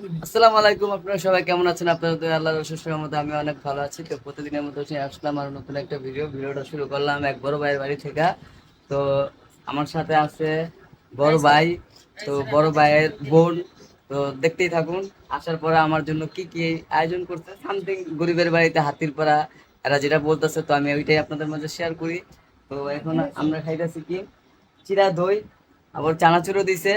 আসসালামু আলাইকুম, আপনারা সবাই কেমন আছেন? আপনারা তো আল্লাহর অশেষ মতো আমি অনেক ভালো আছি। তো প্রতিদিনের মতো সে আসলাম আর নতুন একটা ভিডিও ভিডিওটা শুরু করলাম এক বড় ভাইয়ের বাড়ি থেকে। তো আমার সাথে আছে বড় ভাই, তো বড় ভাইয়ের বোন। তো দেখতেই থাকুন, আসার পরে আমার জন্য কি কি আয়োজন করছে? সামথিং গরিবের বাড়িতে হাতির পাড়া। এরা যেটা বলতেছে, তো আমি ওইটাই আপনাদের মাঝে শেয়ার করি। তো এখন আমরা খাইতেছি কি? চিরা দই, আবার চানাচুরও দিছে।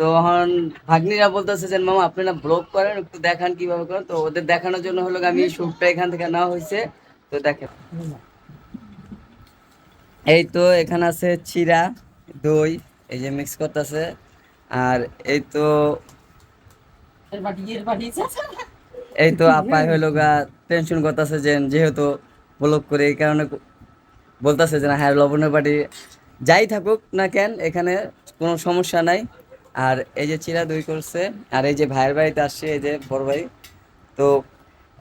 তো এখন ভাগ্নিরা বলতেছে যে মামা আপনারা ব্লগ করেন একটু দেখান কীভাবে করেন। তো ওদের দেখানোর জন্য হলো আমি শুটটা এখান থেকে নেওয়া হয়েছে। তো দেখেন। এই তো এখানে আছে চিরা দই এই যে মিক্স করতেছে। আর এই তো এই তো আপাই হইল গা টেনশন করতেছে যে যেহেতু ব্লগ করে এই কারণে বলতেছে যে না হ্যাঁ লবণের বাটি যাই থাকুক না কেন এখানে কোনো সমস্যা নাই। আর এই যে চিরা দই করছে, আর এই যে ভাইয়ের বাড়িতে আসছে, এই যে বড় ভাই, তো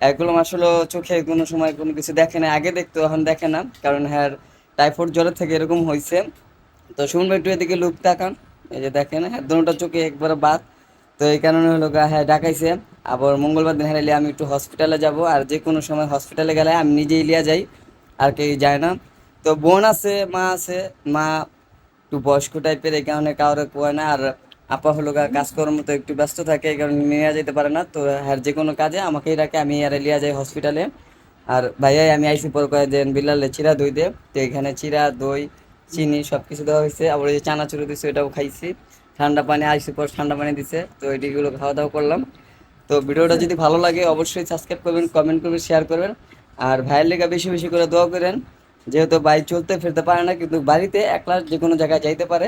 এগুলো আসলে চোখে কোনো সময় কোনো কিছু দেখে না আগে দেখতো, এখন দেখে না, কারণ হ্যাঁ টাইফয়েড জ্বরের থেকে এরকম হয়েছে। তো শুনব একটু এদিকে লুক তাকান, এই যে দেখেন হ্যাঁ দুটা চোখে একবার বাদ। তো এই কারণে হলো হ্যাঁ ডাকাইছে। আবার মঙ্গলবার দিন হারাইলে আমি একটু হসপিটালে যাব, আর যে কোনো সময় হসপিটালে গেলে আমি নিজেই লিয়া যাই, আর কেউ যায় না। তো বোন আছে, মা আছে, মা একটু বয়স্ক টাইপের এই কারণে কাউরে কোয় না, আর আপা হলো কাজকর্ম তো একটু ব্যস্ত থাকে, এই কারণে নিয়ে যেতে পারে না। তো হ্যাঁ যে কোনো কাজে আমাকেই রাখে আমি আর লিয়া যাই হসপিটালে আর ভাইয়াই, আমি আইসি পর কয়ে দেন বিলালে চিরা দই দে। তো এখানে চিরা, দই, চিনি সব কিছু দেওয়া হয়েছে। আবার ওই যে চানাচুর দিছে ওটাও খাইছি। ঠান্ডা পানি, আইসি পর ঠান্ডা পানি দিছে। তো এটিগুলো খাওয়া দাওয়া করলাম। তো ভিডিওটা যদি ভালো লাগে, অবশ্যই সাবস্ক্রাইব করবেন কমেন্ট করবেন শেয়ার করবেন। আর ভাইয়ের লেগে বেশি বেশি করে দোয়া করেন। যেহেতু বাইক চলতে ফিরতে পারে না, কিন্তু বাড়িতে একলা যে কোনো জায়গায় যাইতে পারে।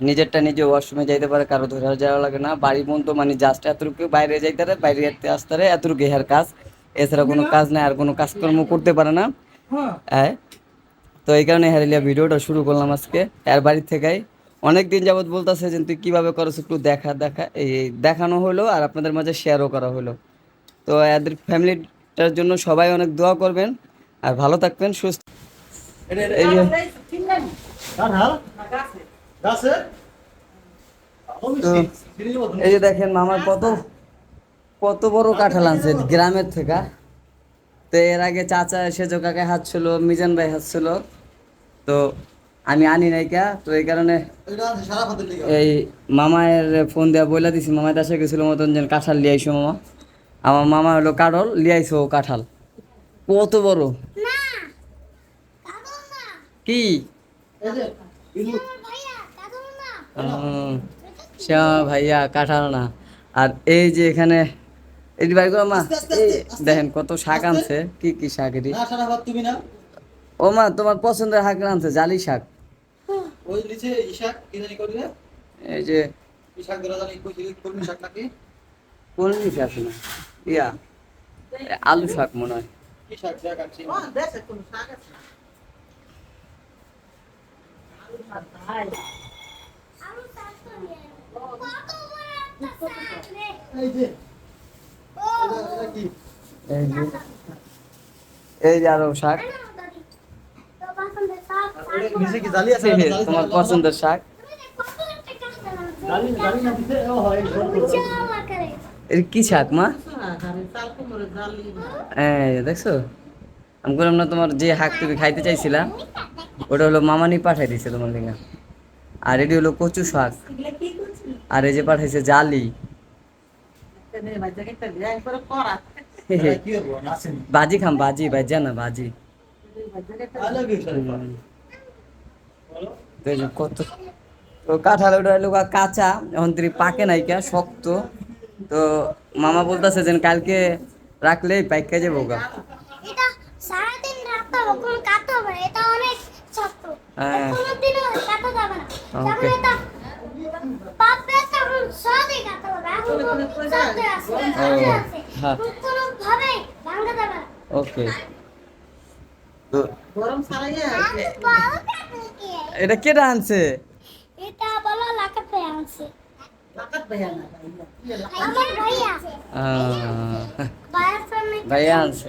নিজেরটা নিজে ওয়াশরুমে যাইতে পারে কারও ধরে যাওয়া লাগে না বাড়ি মতো মানে জাস্ট এতটুকু বাইরে যাইতে পারে বাইরে যেতে আসতে পারে এতটুকু হেয়ার কাজ এছাড়া কোনো কাজ নাই আর কোনো কাজকর্ম করতে পারে না হ্যাঁ তো এই কারণে হারিলিয়া ভিডিওটা শুরু করলাম আজকে এর বাড়ির থেকেই অনেক দিন যাবৎ বলতেছে যে তুই কীভাবে করছ একটু দেখা দেখা এই দেখানো হলো আর আপনাদের মাঝে শেয়ারও করা হলো তো এদের ফ্যামিলিটার জন্য সবাই অনেক দোয়া করবেন আর ভালো থাকবেন সুস্থ এই এই যে দেখেন মামার কত কত বড় কাঁঠাল আনছে গ্রামের থেকে। তো এর আগে চাচা সেজো কাকা হাত ছিল মিজান ভাই হাত ছিল। তো আমি আনি নাই কা তো এই কারণে এই মামায়ের ফোন দেওয়া বইলা দিছি। মামায় দাসে গেছিল মতন যেন কাঁঠাল লিয়ে আইসো মামা। আমার মামা হলো কাঠল লিয়ে আইসো কাঁঠাল। কত বড়? কি? শ্যামা ভাইয়া কাঁঠাল না। আর এই যে এখানে এই যে ভাই গো মা। দেখেন কত শাক আনছে। কি কি শাক এটি? ও মা তোমার পছন্দের শাক আনছে জালি শাক। ওই নিচে ইশাক কি জানি করি এই যে ইশাক ধরা জানি কই শাক নাকি? কোন শাক না ইয়া আলু শাক মনে হয়। কি শাক শাক আনছি এই যে এটা এটা কি এই যে এই শাক। তোমার পছন্দের শাক। এর কি শাক, মা? দেখছ? আমি বললাম না তোমার যে শাক তুমি খাইতে চাইছিলা ওটা হলো মামানি পাঠাই দিছে তোমার লিগা। আর এটি হলো কচু শাক। আর এই যে পাঠাইছে জালি। বাজি খাম বাজি বাজা না বাজি। কত তো কাঁঠাল ওটা হলো কাঁচা এখন তিনি পাকে নাই কা শক্ত। তো মামা বলতেছে যে কালকে রাখলেই পাইকা যাব গা। সারাদিন রাখতে হবে কোনো কাটতে হবে এটা অনেক শক্ত। হ্যাঁ। ওকে। কি? এটা কেটা আনছে এটা বলো লাকাতে আনছে ভাইয়া। ভাইয়া আনছে।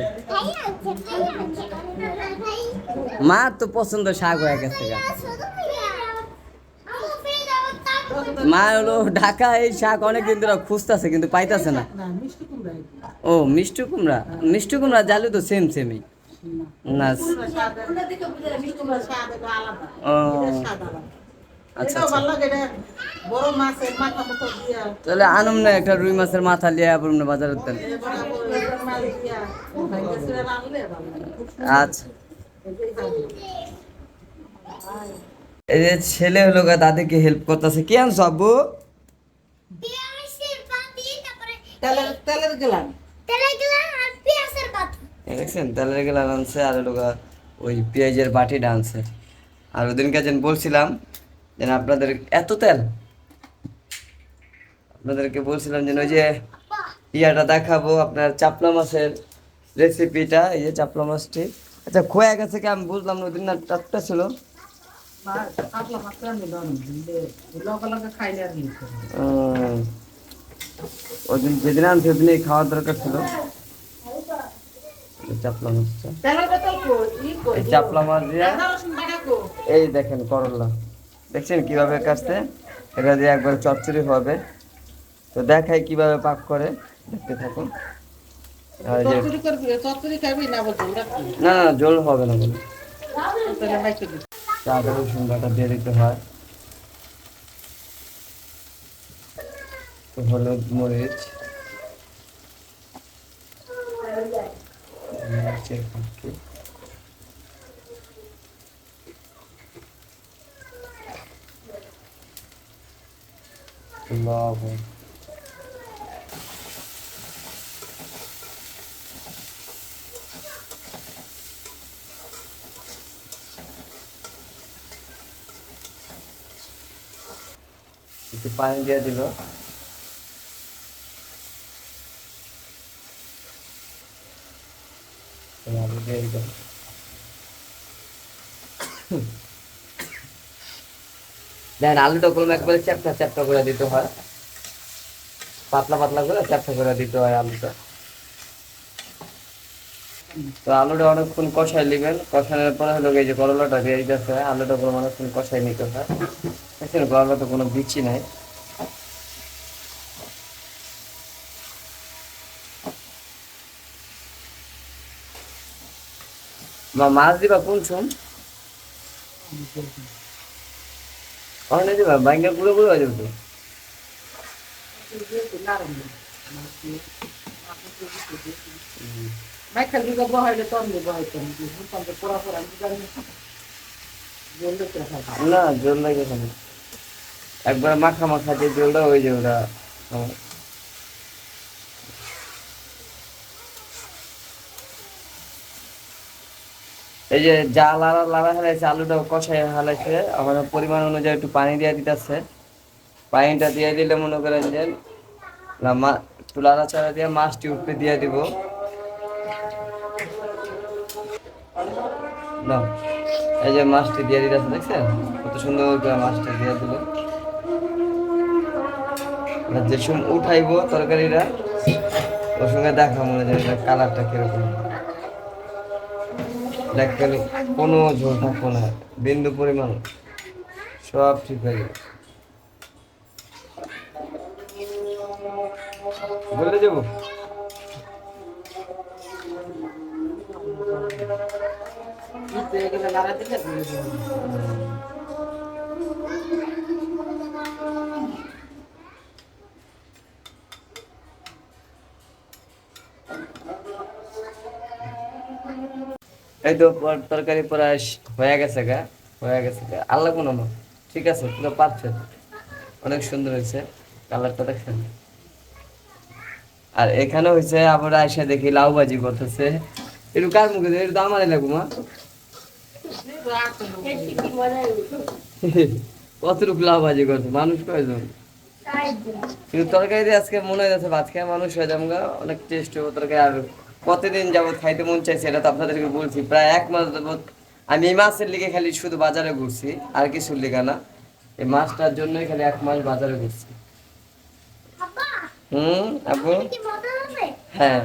মা, তো পছন্দ শাক হয়ে গেছে মা হলো ঢাকা এই শাক অনেকদিন ধরে খুঁজতেছে, কিন্তু পাইতাছে না। ও, মিষ্টি কুমড়া? মিষ্টি কুমড়া জালে তো সেম সেমই না ও। আচ্ছা আচ্ছা। তাহলে আনুম না, একটা রুই মাছের মাথা লিয়ে আবার বাজারে তেল? আচ্ছা। এই যে ছেলে হলো গা দাদিকে হেল্প করতেছে। কি আনছো আব্বু? তেলের দেখছেন তেলের আনছে আর হলো ওই পেঁয়াজের বাটিটা আনছে। আর ওদিনকে যেন বলছিলাম যেন আপনাদের এত তেল। আপনাদেরকে বলছিলাম যেন ওই যে ইয়াটা দেখাবো আপনার চাপলা মাছের রেসিপিটা এই যে চাপলা মাছটি। আচ্ছা খোয়া গেছে কি? আমি বুঝলাম না ওদিন না টাটকা ছিল। উম, ওদিন যেদিন আনছি ওদিনই খাওয়ার দরকার ছিল। চাপলা মাছটা। চাপলা মাছ দিয়ে এই দেখেন করলা। দেখছেন কীভাবে কাটছে? এটা দিয়ে একবার চচ্চড়ি হবে। তো দেখাই কীভাবে পাক করে। দেখতে থাকুন। আর যে না না জল হবে না বলে মাইকে রসুন বাটা দিয়ে দিতে হয়। হলুদ মরিচ। মরিচের একটু পানি দিয়ে দিল। দেখেন আলুটা করলাম একবারে চ্যাপটা চ্যাপটা করে দিতে হয়। পাতলা পাতলা করে চ্যাপটা করে দিতে হয় আলুটা। তো আলুটা অনেকক্ষণ কষাই নেবেন। কষানোর পরে হলো এই যে করলাটা দিয়ে দিতে হয়, আলুটা অনেকক্ষণ কষাই নিতে হয়। দেখছেন করলা তো কোনো বিচি নাই। মা মাছ দিবা কোন ছুম অনেক দিবা বাইঙ্গা পুরো পুরো হয়ে যাবে মাইকেল দিকে বহাইলে পোড়া পোড়া তো না। জল লাগে একবার মাখা মাখা যে জলটা ওই যে ওটা। এই যে যা লাড়া লাড়া হালাইছে, আলুটা কষাই হালাইছে, আমার পরিমাণ অনুযায়ী একটু পানি দিয়ে দিতেছে। পানিটা দিয়ে দিলে মনে করেন যে একটু লাড়াচাড়া দিয়ে মাছটি উপরে দিয়ে দিব। এই যে মাছটি দিয়ে দিতেছে, দেখছেন? কত সুন্দর করে মাছটা দিয়ে দিল। যে সময় উঠাইবো তরকারিটা, ওর সঙ্গে দেখা মনে যায় কালারটা কীরকম। দেখলে কোনো ঝোল থাকব না, বিন্দু পরিমাণ। সব ঠিক হয়ে যাবে। বলে যাব এই তো তরকারি প্রায় হয়ে গেছে গা হয়ে গেছে গা। আল্লাহ কোনো না ঠিক আছে পুরো পারফেক্ট অনেক সুন্দর হয়েছে কালারটা আর এখানে হয়েছে আবার আইসা দেখি লাউ ভাজি করতেছে। একটু কার মুখে একটু আমারই লাগবো মা। কতটুকু লাউ ভাজি করছে? মানুষ কয়জন? কিন্তু তরকারি দিয়ে আজকে মনে হয় যাচ্ছে ভাত খেয়ে মানুষ হয়ে যাব অনেক টেস্ট হবে তরকারি আর কতদিন যাবত খাইতে মন চাইছে এটা তো আপনাদেরকে বলছি প্রায় এক মাস যাবৎ আমি এই মাছের লিগে খালি শুধু বাজারে ঘুরছি আর কিছু লিগা না। এই মাছটার জন্যই খালি এক মাস বাজারে ঘুরছি। হুম আপু হ্যাঁ।